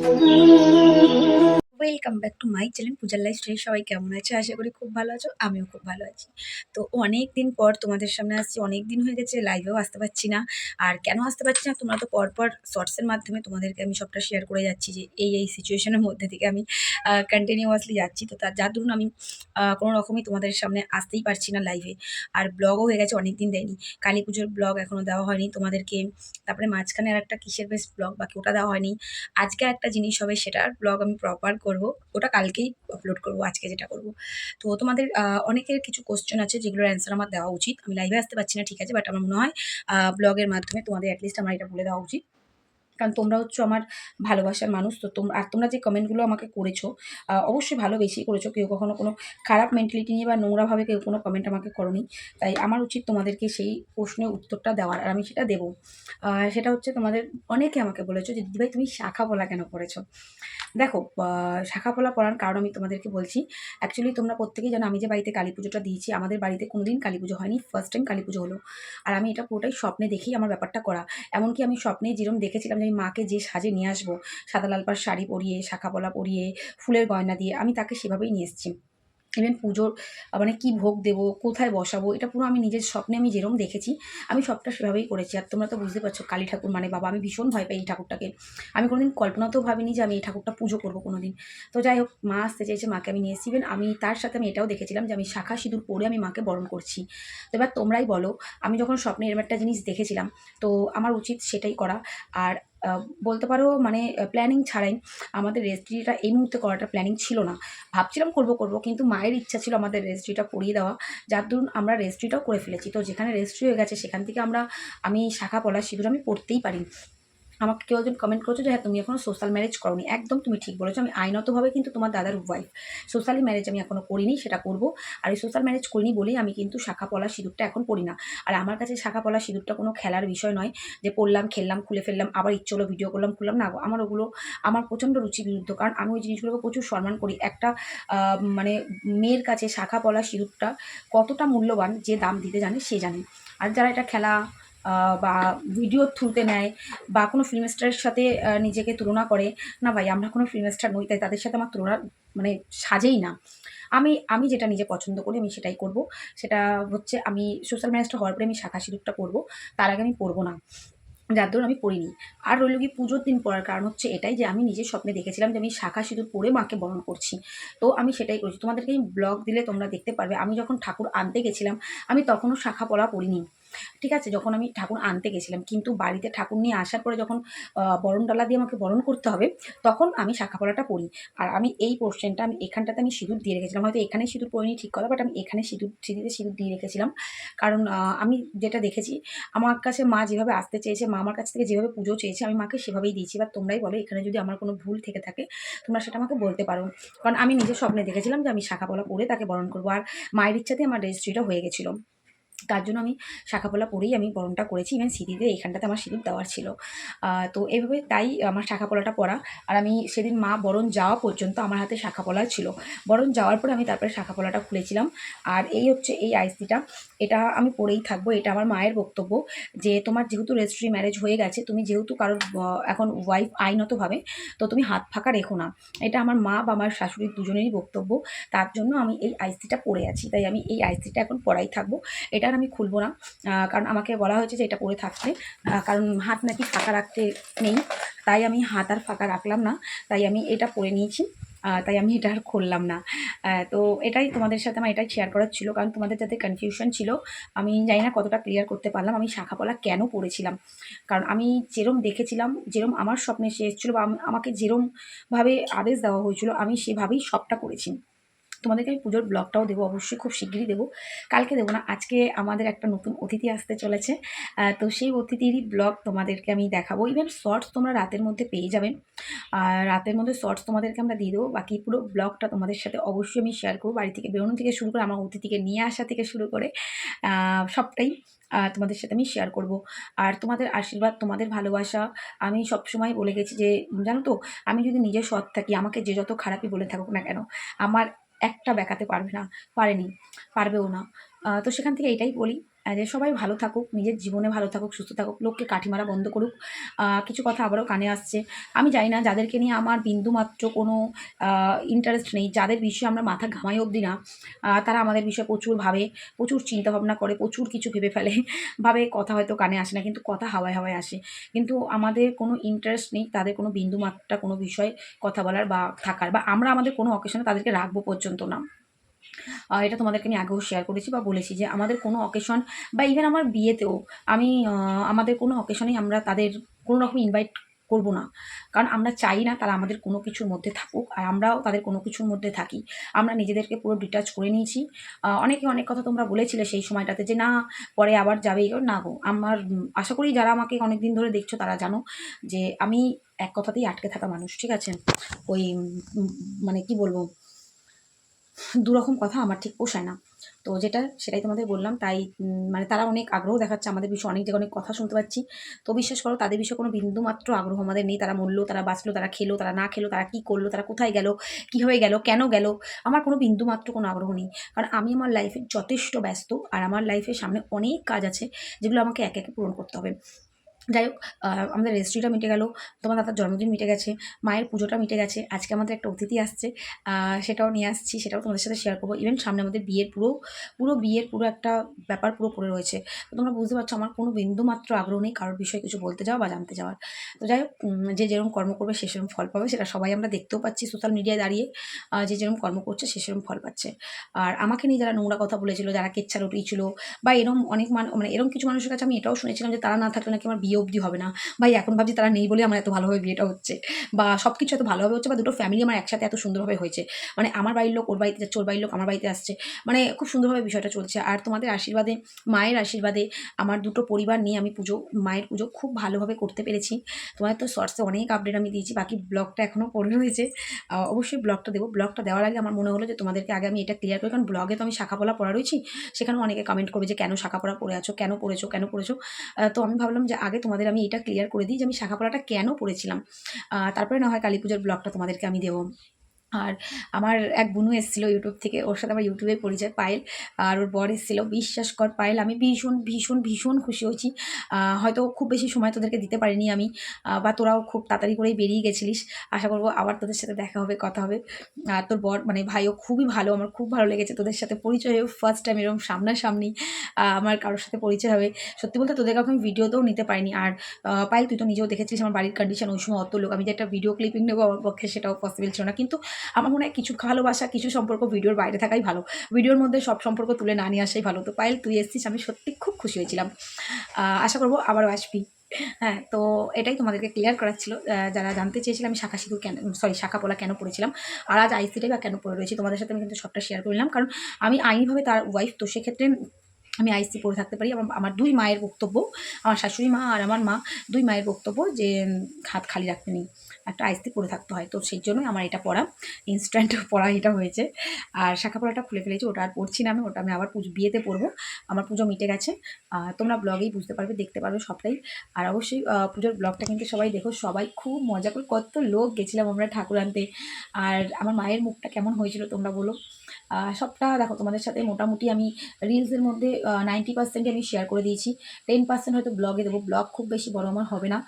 Mm-hmm. Welcome back to my channel পূজার lifestyle সবাই কেমন আছে? আশা করি খুব ভালো আছো, আমিও খুব ভালো আছি। তো অনেক দিন পর তোমাদের সামনে আসছি অনেক দিন হয়ে গেছে লাইভেও আসতে পারছি না। আর কেন আসতে পারছি না, তোমরা তো পরপর শর্টসের মাধ্যমে তোমাদেরকে আমি সবটা শেয়ার করে যাচ্ছি যে, এই এই সিচুয়েশনের মধ্যে থেকে আমি কন্টিনিউয়াসলি যাচ্ছি। তো তার, যার দরুন আমি কোনো রকমই তোমাদের সামনে আসতেই পারছি না লাইভে আর ব্লগও হয়ে গেছে অনেক দিন দেয়নি। কালী পুজোর ব্লগ এখনও দেওয়া হয়নি তোমাদেরকে। তারপরে মাঝখানে আর একটা কিসের বেশ ব্লগ বাকি ওটা দেওয়া হয়নি। আজকে একটা জিনিস হবে, সেটার ব্লগ আমি প্রপার করব। ওটা কালকেই আপলোড করব, আজকে যেটা করব। তো তোমাদের অনেকের কিছু কোশ্চেন আছে যেগুলোর অ্যান্সার আমার দেওয়া উচিত। আমি লাইভে আসতে পারছি না, ঠিক আছে বাট আমার মনে হয় ব্লগের মাধ্যমে তোমাদের অ্যাটলিস্ট আমার এটা বলে দেওয়া উচিত। কারণ তোমরা হচ্ছে আমার ভালোবাসার মানুষ, তো তোমরা আর তোমরা যে কমেন্টগুলো আমাকে করেছ অবশ্যই ভালো বেশি করেছ। কেউ কখনো কোনো খারাপ মেন্টালিটি নিয়ে বা নোংরাভাবে কেউ কোনো কমেন্ট আমাকে করনি। তাই আমার উচিত তোমাদেরকে সেই প্রশ্নের উত্তরটা দেওয়ার, আর আমি সেটা দেবো। সেটা হচ্ছে তোমাদের অনেকে আমাকে বলেছ যে, দিদিভাই, তুমি শাখা বলা কেন করেছ দেখো শাখা পলা পড়ার কারণ আমি তোমাদেরকে বলছি অ্যাকচুয়ালি তোমরা প্রত্যেকেই জানো আমি যে বাড়িতে কালী পুজোটা দিয়েছি, আমাদের বাড়িতে কোনোদিন কালী পুজো হয়নি ফার্স্ট টাইম কালী পুজো হলো। আর আমি এটা পুরোটাই স্বপ্নে দেখেই আমার ব্যাপারটা করা। এমনকি আমি স্বপ্নে যেরকম দেখেছিলাম যে আমি মাকে যে সাজে নিয়ে আসব, সাদা লাল পাড় শাড়ি পরিয়ে, শাখা পলা পরিয়ে, ফুলের গয়না দিয়ে, আমি তাকে সেভাবেই নিয়ে এসেছি। ইভেন পুজোর মানে কি ভোগ দেবো, কোথায় বসাবো, এটা পুরো আমি নিজের স্বপ্নে আমি যেরকম দেখেছি, আমি সবটা সেভাবেই করেছি। আর তোমরা তো বুঝতে পারছ, কালী ঠাকুর মানে বাবা, আমি ভীষণ ভয় পাই এই ঠাকুরটাকে। আমি কোনোদিন কল্পনাতেও ভাবিনি যে আমি এই ঠাকুরটা পুজো করব কোনোদিন। তো যাই হোক, মা আসতে চেয়েছে মাকে আমি নিয়ে এসেছি। Even আমি তার সাথে আমি এটাও দেখেছিলাম যে আমি শাখা সিঁদুর পরে আমি মাকে বরণ করছি। তো এবার তোমরাই বলো, আমি যখন স্বপ্নে এরম একটা জিনিস দেখেছিলাম, তো আমার উচিত সেটাই করা। আর বলতে পারো মানে প্ল্যানিং ছাড়াই আমাদের রেজিস্ট্রিটা এই মুহূর্তে করাটা প্ল্যানিং ছিল না। ভাবছিলাম করব করব, কিন্তু মায়ের ইচ্ছা ছিল আমাদের রেজিস্ট্রিটা করিয়ে দেওয়া। যার দরুন আমরা রেজিস্ট্রিটাও করে ফেলেছি। তো যেখানে রেজিস্ট্রি হয়ে গেছে, সেখান থেকে আমরা, আমি শাখা পলা শিবির আমি পড়তেই পারি আমাকে কেউ একজন কমেন্ট করেছ যে হ্যাঁ তুমি এখনও সোশ্যাল ম্যারেজ করনি। একদম তুমি ঠিক বলেছ। আমি আইনতভাবে কিন্তু তোমার দাদার ওয়াইফ সোশ্যালি ম্যারেজ আমি এখনও করিনি, সেটা করব। আর এই সোশ্যাল ম্যারেজ করিনি বলেই আমি কিন্তু শাখা পলা সিঁদুরটা এখন পড়ি না। আর আমার কাছে শাখা পলা সিঁদুরটা কোনো খেলার বিষয় নয় যে, পড়লাম, খেললাম, খুলে ফেললাম, আবার ইচ্ছে হলো ভিডিও করলাম, খুললাম। না আমার ওগুলো, আমার প্রচণ্ড রুচি বিরুদ্ধ। কারণ আমি ওই জিনিসগুলোকে প্রচুর সম্মান করি। একটা মানে মেয়ের কাছে শাখা পলা সিঁদুরটা কতটা মূল্যবান যে দাম দিতে জানে, সে জানে। আর যারা এটা খেলা বা ভিডিও থ্রুতে নেয়, বা কোনো ফিল্ম স্টারের সাথে নিজেকে তুলনা করে, না ভাই, আমরা কোনো ফিল্ম স্টার নই, তাই তাদের সাথে আমার তুলনা মানে সাজেই না। আমি আমি যেটা নিজে পছন্দ করি, আমি সেটাই করব। সেটা হচ্ছে আমি সোশ্যাল ম্যারেজটা হওয়ার পরে আমি শাখা সিঁদুরটা করব তার আগে আমি পরবো না। যার দরুন আমি পড়িনি। আর রইল কি পুজোর দিন পড়ার কারণ হচ্ছে এটাই যে আমি নিজের স্বপ্নে দেখেছিলাম যে আমি শাখা সিঁদুর পরে মাকে বরণ করছি। তো আমি সেটাই করেছি। তোমাদেরকে আমি ব্লগ দিলে তোমরা দেখতে পারবে। আমি যখন ঠাকুর আনতে গেছিলাম, আমি তখনও শাখা পলা পড়িনি। ঠিক আছে, যখন আমি ঠাকুর আনতে গেছিলাম, কিন্তু বাড়িতে ঠাকুর নিয়ে আসার পরে যখন বরণ ডালা দিয়ে আমাকে বরণ করতে হবে, তখন আমি শাখা পলাটা পরি আর আমি এই পোর্শনটা আমি এখানটাতে আমি সিঁদুর দিয়ে রেখেছিলাম। হয়তো এখানে সিঁদুর পরিনি ঠিক কথা বাট আমি এখানে সিঁদুর, সিঁড়িতে সিঁদুর দিয়ে রেখেছিলাম। কারণ আমি যেটা দেখেছি, আমার কাছে মা যেভাবে আসতে চেয়েছে, মা আমার কাছ থেকে যেভাবে পুজো চেয়েছে, আমি মাকে সেভাবেই দিয়েছি। এবার তোমরাই বলো, এখানে যদি আমার কোনো ভুল থেকে থাকে, তোমরা সেটা আমাকে বলতে পারো। কারণ আমি নিজের স্বপ্নে দেখেছিলাম যে আমি শাখা পলা পরে তাকে বরণ করব। আর মায়ের ইচ্ছাতে আমার রেজিস্ট্রিটা হয়ে গেছিল। তার জন্য আমি শাখাপলা পরেই আমি বরণটা করেছি। ইভেন সিঁড়িতে এখানটাতে আমার সিঁদুর দেওয়ার ছিল। তো এভাবে তাই আমার শাখাপলাটা পরা। আর আমি সেদিন মা বরণ যাওয়া পর্যন্ত আমার হাতে শাখাপলা ছিল। বরণ যাওয়ার পরে আমি তারপরে শাখাপলাটা খুলেছিলাম। আর এই হচ্ছে এই আইসিটা এটা আমি পরেই থাকব। এটা আমার মায়ের বক্তব্য যে তোমার যেহেতু রেজিস্ট্রি ম্যারেজ হয়ে গেছে, তুমি যেহেতু কারোর এখন ওয়াইফ আইনতভাবে, তো তুমি হাত ফাঁকা রেখো না। এটা আমার মা বা আমার শাশুড়ির দুজনেরই বক্তব্য। তার জন্য আমি এই আইসিটা পরে আছি। তাই আমি এই আইসিটা এখন পরাই থাকব। এটা আর আমি খুলবো না কারণ আমাকে বলা হয়েছে যে এটা পরে থাকতে কারণ হাত নাকি ফাঁকা রাখতে নেই, তাই আমি হাত আর ফাঁকা রাখলাম না, তাই আমি এটা পরে নিয়েছি তাই আমি এটা আর খুললাম না। তো এটাই তোমাদের সাথে আমার এটাই শেয়ার করার ছিল, কারণ তোমাদের যাতে কনফিউশন ছিল, আমি জানি না কতটা ক্লিয়ার করতে পারলাম, আমি শাখাপলা কেন পড়েছিলাম। কারণ আমি যেরম দেখেছিলাম, যেরম আমার স্বপ্নে সে এসেছিল বা আম- আমাকে যেরমভাবে আদেশ দেওয়া হয়েছিল, আমি সেভাবেই সবটা করেছি। তোমাদেরকে আমি পুজোর ব্লগটাও দেবো, অবশ্যই খুব শিগগিরই দেবো। কালকে দেবো না, আজকে আমাদের একটা নতুন অতিথি আসতে চলেছে। তো সেই অতিথিরই ব্লগ তোমাদেরকে আমি দেখাবো। ইভেন শর্টস তোমরা রাতের মধ্যে পেয়ে যাবেন আর রাতের মধ্যে শর্টস তোমাদেরকে আমরা দিয়ে দেবো। বাকি পুরো ব্লগটা তোমাদের সাথে অবশ্যই আমি শেয়ার করব। বাড়ি থেকে বেরোনো থেকে শুরু করে, আমার অতিথিকে নিয়ে আসা থেকে শুরু করে সবটাই তোমাদের সাথে আমি শেয়ার করব। আর তোমাদের আশীর্বাদ, তোমাদের ভালোবাসা, আমি সবসময় বলে গেছি যে, জানো তো, আমি যদি নিজে সৎ থাকি, আমাকে যে যত খারাপই বলে থাকুক না কেন, আমার একটা বেঁকাতে পারবে না পারেনি পারবেও না। তো সেখান থেকে এটাই বলি। যে সবাই ভালো থাকুক, নিজের জীবনে ভালো থাকুক, সুস্থ থাকুক, লোককে কাঠিমারা বন্ধ করুক। কিছু কথা আবারও কানে আসছে। আমি জানি না যাদেরকে নিয়ে আমার বিন্দুমাত্র কোনো ইন্টারেস্ট নেই। যাদের বিষয়ে আমরা মাথা ঘামাই অবধি না তারা আমাদের বিষয়ে প্রচুর ভাবে, প্রচুর চিন্তা ভাবনা করে, প্রচুর কিছু ভেবে ফেলে। ভাবে কথা হয়তো কানে আসে না, কিন্তু কথা হাওয়ায় হাওয়ায় আসে। কিন্তু আমাদের কোনো ইন্টারেস্ট নেই, তাদের কোনো বিন্দুমাত্রা কোনো বিষয়ে কথা বলার বা থাকার। বা আমরা আমাদের কোনো অকেশনে তাদেরকে রাখব পর্যন্ত না। এটা তোমাদেরকে আমি আগেও শেয়ার করেছি বা বলেছি যে আমাদের কোনো অকেশন বা ইভেন আমার বিয়েতেও আমি আমাদের কোনো অকেশনেই আমরা তাদের কোনো রকম ইনভাইট করব না। কারণ আমরা চাই না তারা আমাদের কোনো কিছুর মধ্যে থাকুক আর আমরাও তাদের কোনো কিছুর মধ্যে থাকি। আমরা নিজেদেরকে পুরো ডিটাচ করে নিয়েছি। অনেকে অনেক কথা তোমরা বলেছিলে সেই সময়টাতে যে না, পরে আবার যাবে। না গো, আমার, আশা করি যারা আমাকে অনেক দিন ধরে দেখছ তারা জানো যে আমি এক কথাতেই আটকে থাকা মানুষ, ঠিক আছে? ওই মানে কি বলব? দুরকম কথা আমার ঠিক পোষায় না। তো যেটা সেটাই তোমাদের বললাম, তাই মানে তারা অনেক আগ্রহ দেখাচ্ছে আমাদের বিষয়ে, অনেক জায়গায় অনেক কথা শুনতে পাচ্ছি। তো বিশ্বাস করো, তাদের বিষয়ে কোনো বিন্দু মাত্র আগ্রহ আমাদের নেই। তারা মরলো, তারা বাঁচলো, তারা খেলো, তারা না খেলো, তারা কী করল, তারা কোথায় গেল কীভাবে গেল, কেন গেল, আমার কোনো বিন্দু মাত্র কোনো আগ্রহ নেই। কারণ আমি আমার লাইফে যথেষ্ট ব্যস্ত, আর আমার লাইফের সামনে অনেক কাজ আছে, যেগুলো আমাকে একে একে পূরণ করতে হবে। যাই হোক আমাদের রেজিস্ট্রিটা মিটে গেল, তোমার দাদার জন্মদিন মিটে গেছে, মায়ের পুজোটা মিটে গেছে, আজকে আমাদের একটা অতিথি আসছে সেটাও নিয়ে আসছি, সেটাও তোমাদের সাথে শেয়ার করব। ইভেন সামনে আমাদের বিয়ের পুরো পুরো বিয়ের পুরো একটা ব্যাপার পুরো পড়ে রয়েছে। তো তোমরা বুঝতে পারছ, আমার কোনো বিন্দু মাত্র আগ্রহ নেই কারোর বিষয়ে কিছু বলতে যাওয়া বা জানতে যাওয়ার। তো যাই হোক যে যেরকম কর্ম করবে সে সেরকম ফল পাবে, সেটা সবাই আমরা দেখতেও পাচ্ছি সোশ্যাল মিডিয়ায় দাঁড়িয়ে যে যেরকম কর্ম করছে সে সেরকম ফল পাচ্ছে। আর আমাকে নিয়ে যারা নোংরা কথা বলেছিল, যারা কেচ্ছা রটিয়েছিল, বা এরকম অনেক মানে এরকম কিছু মানুষের কাছে আমি এটাও শুনেছিলাম যে তারা না থাকলে নাকি আমার বিয়ে অবধি হবে না। ভাই, এখন ভাবছি তারা নেই বলে আমার এত ভালোভাবে বিয়েটা হচ্ছে। বা সব কিছু এত ভালোভাবে হচ্ছে বা দুটো ফ্যামিলি আমার একসাথে এত সুন্দরভাবে হয়েছে। মানে আমার বাড়ির লোক, ওর বাড়িতে যাচ্ছে, ওর বাড়ির লোক আমার বাড়িতে আসছে। মানে খুব সুন্দরভাবে বিষয়টা চলছে। আর তোমাদের আশীর্বাদে, মায়ের আশীর্বাদে আমার দুটো পরিবার নিয়ে আমি পুজো, মায়ের পুজো খুব ভালোভাবে করতে পেরেছি। তোমাদের তো শর্টসে অনেক আপডেট আমি দিয়েছি, বাকি ব্লগটা এখনও পড়ে রয়েছে। অবশ্যই ব্লগটা দেবো। ব্লগটা দেওয়ার আগে আমার মনে হলো যে তোমাদেরকে আগে আমি এটা ক্লিয়ার করি। কারণ ব্লগে তো আমি শাখাপলা পড়া রয়েছি। সেখানেও অনেকে কমেন্ট করবে যে, কেন শাখাপলা পড়ে আছো? কেন পড়েছো? কেন পড়েছো? তো আমি ভাবলাম যে আগে তোমাদের আমি এটা ক্লিয়ার করে দিই যে আমি শাখাপলাটা কেন পড়েছিলাম। তারপরে না হয় কালী পুজোর ব্লগটা তোমাদেরকে আমি দেবো। আর আমার এক বুনু এসেছিল ইউটিউব থেকে, ওর সাথে আমার ইউটিউবে পরিচয় পায়েল আর ওর বর এসেছিল, বিশ্বাস কর পায়েল আমি ভীষণ ভীষণ ভীষণ খুশি হয়েছি। হয়তো খুব বেশি সময় তোদেরকে দিতে পারিনি আমি বা তোরাও খুব তাড়াতাড়ি করেই বেরিয়ে গেছিলিস, আশা করব আবার তোদের সাথে দেখা হবে, কথা হবে। আর তোর বর মানে ভাইও খুবই ভালো, আমার খুব ভালো লেগেছে তোদের সাথে পরিচয় হয়ে ফার্স্ট টাইম এরকম সামনাসামনি আমার কারোর সাথে পরিচয় হবে। সত্যি বলতে তোদের কাউকে আমি ভিডিওতেও নিতে পারিনি, আর পায়েল তুই তো নিজেও দেখেছিস আমার বাড়ির কন্ডিশন ওই সময় অত লোক, আমি যে একটা ভিডিও ক্লিপিং নেব আমার পক্ষে সেটাও পসিবল ছিল না, কিন্তু আমার মনে হয় কিছু ভালোবাসা, কিছু সম্পর্ক ভিডিওর বাইরে থাকাই ভালো। ভিডিওর মধ্যে সব সম্পর্ক তুলে না নিয়ে আসাই ভালো। তো পায়েল, তুই এসেছিস, আমি সত্যি খুব খুশি হয়েছিলাম। আশা করব আবারও আসবি। হ্যাঁ তো এটাই তোমাদেরকে ক্লিয়ার করার ছিল। যারা জানতে চেয়েছিলাম আমি শাখা সিঁদুর কেন সরি শাখা পোলা কেন পড়েছিলাম, আর আজ আইসিটাই বা কেন পড়ে রয়েছি তোমাদের সাথে আমি কিন্তু সবটা শেয়ার করলাম কারণ আমি আইনিভাবে তার ওয়াইফ তো সেক্ষেত্রে আমি আইসি পড়ে থাকতে পারি। আমার আমার দুই মায়ের বক্তব্য, আমার শাশুড়ি মা আর আমার মা, দুই মায়ের বক্তব্য যে হাত খালি রাখতে নেই। একটা আইসি পড়ে থাকতে হয়। তো সেই জন্যই আমার এটা পড়া ইনস্ট্যান্ট পড়া এটা হয়েছে। আর শাখা পড়াটা খুলে ফেলেছি, ওটা আর পড়ছি না আমি, ওটা আমি আবার পুজো, বিয়েতে পড়ব। আমার পুজো মিটে গেছে। তোমরা ব্লগেই বুঝতে পারবে, দেখতে পারবে সবটাই। আর অবশ্যই পুজোর ব্লগটা কিন্তু সবাই দেখো, সবাই খুব মজা করে, কত লোক গেছিলাম আমরা ঠাকুর আনতে। আর আমার মায়ের মুখটা কেমন হয়েছিল তোমরা বলো। সবটা দেখো, তোমাদের সাথে মোটামুটি আমি রিলসের মধ্যে নাইনটি পার্সেন্ট আমি শেয়ার করে দিয়েছি। টেন পার্সেন্ট হয়তো ব্লগে দেবো। ব্লগ খুব বেশি বড় আমার হবে না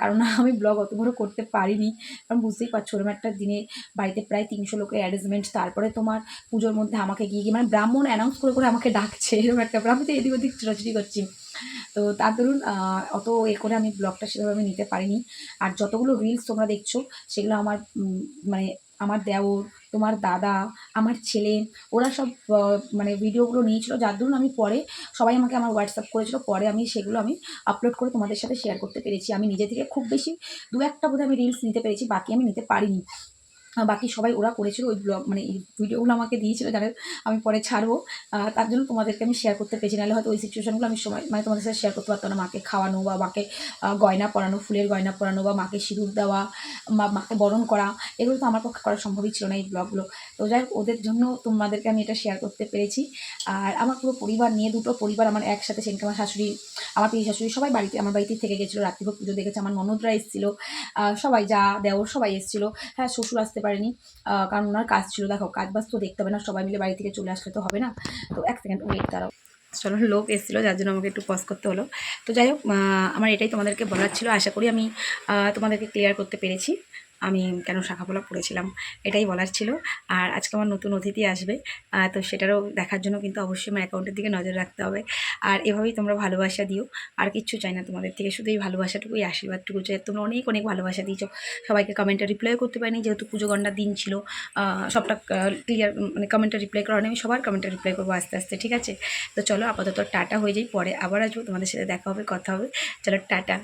কারণ আমি ব্লগ অত বড় করতে পারিনি। কারণ বুঝতেই পারছ ওরকম একটা দিনে বাড়িতে প্রায় তিনশো লোকের অ্যারেঞ্জমেন্ট তারপরে তোমার পুজোর মধ্যে আমাকে গিয়ে গিয়ে মানে ব্রাহ্মণ অ্যানাউন্স করে করে আমাকে ডাকছে এরকম একটা ব্রাহ্মণ তো এদিক ওদিক ছোটাছুটি করছি। তো তার দরুন অত এ করে আমি ব্লগটা সেভাবে আমি নিতে পারিনি। আর যতগুলো রিলস তোমরা দেখছ, সেগুলো আমার মানে আমার দেওর, তোমার দাদা, আমার ছেলে, ওরা সব মানে ভিডিওগুলো নিয়েছিল। যার ধরুন আমি পরে সবাই আমাকে আমার হোয়াটসঅ্যাপ করেছিল, পরে আমি সেগুলো আমি আপলোড করে তোমাদের সাথে শেয়ার করতে পেরেছি। আমি নিজে থেকে খুব বেশি দু একটা বোধহয় আমি রিলস নিতে পেরেছি, বাকি আমি নিতে পারিনি। বাকি সবাই ওরা করেছিল ওই ব্লগ মানে এই ভিডিওগুলো আমাকে দিয়েছিল, যারা আমি পরে ছাড়বো। তার জন্য তোমাদেরকে আমি শেয়ার করতে পেরেছি। নাহলে হয়তো ওই সিচুয়েশনগুলো আমি সময় মানে তোমাদের সাথে শেয়ার করতে পারতাম না। মাকে খাওয়ানো বা মাকে গয়না পরানো, ফুলের গয়না পরানো বা মাকে সিঁদুর দেওয়া বা মাকে বরণ করা, এগুলো তো আমার পক্ষে করা সম্ভবই ছিল না এই ব্লগগুলো তো যাই ওদের জন্য তোমাদেরকে আমি এটা শেয়ার করতে পেরেছি। আর আমার পুরো পরিবার নিয়ে, দুটো পরিবার আমার একসাথে, সেদিনকে আমার শাশুড়ি, আমার পিসি শাশুড়ি সবাই বাড়িতে আমার বাড়িতে থেকে গেছিল। রাত্রিভোগ পুজো দেখেছে, আমার ননদরা এসেছিল। সবাই যা দেওর সবাই এসেছিল। হ্যাঁ শ্বশুর আসতে পারেনি। কারণ ওনার কাজ ছিল, দেখো, কাজ বাজ তো দেখতে হবে না, সবাই মিলে বাড়ি থেকে চলে আসলে তো হবে না। তো এক সেকেন্ড ওয়েট দাঁড়াও। চলো, লোক এসেছিল, যার জন্য আমাকে একটু পজ করতে হলো। তো যাই হোক আমার এটাই তোমাদেরকে বলার ছিল। আশা করি আমি তোমাদেরকে ক্লিয়ার করতে পেরেছি। আমি কেন শাখাপোলা পড়েছিলাম, এটাই বলার ছিল। আর আজকে আমার নতুন অতিথি আসবে তো সেটারও দেখার জন্য কিন্তু অবশ্যই আমার অ্যাকাউন্টের দিকে নজর রাখতে হবে। আর এভাবেই তোমরা ভালোবাসা দিও, আর কিচ্ছু চাই না তোমাদের থেকে, শুধু এই ভালোবাসাটুকুই, আশীর্বাদটুকু চাই। তোমরা অনেক অনেক ভালোবাসা দিয়েছ। সবাইকে কমেন্টে রিপ্লাই করতে পারিনি, যেহেতু পুজো গন্ডার দিন ছিল সবটা ক্লিয়ার মানে কমেন্টে রিপ্লাই করা হয়নি। আমি সবার কমেন্টে রিপ্লাই করব আস্তে আস্তে, ঠিক আছে? তো চলো আপাতত টাটা হয়ে যাই, পরে আবার আসব, তোমাদের সাথে দেখা হবে, কথা হবে। চলো টাটা।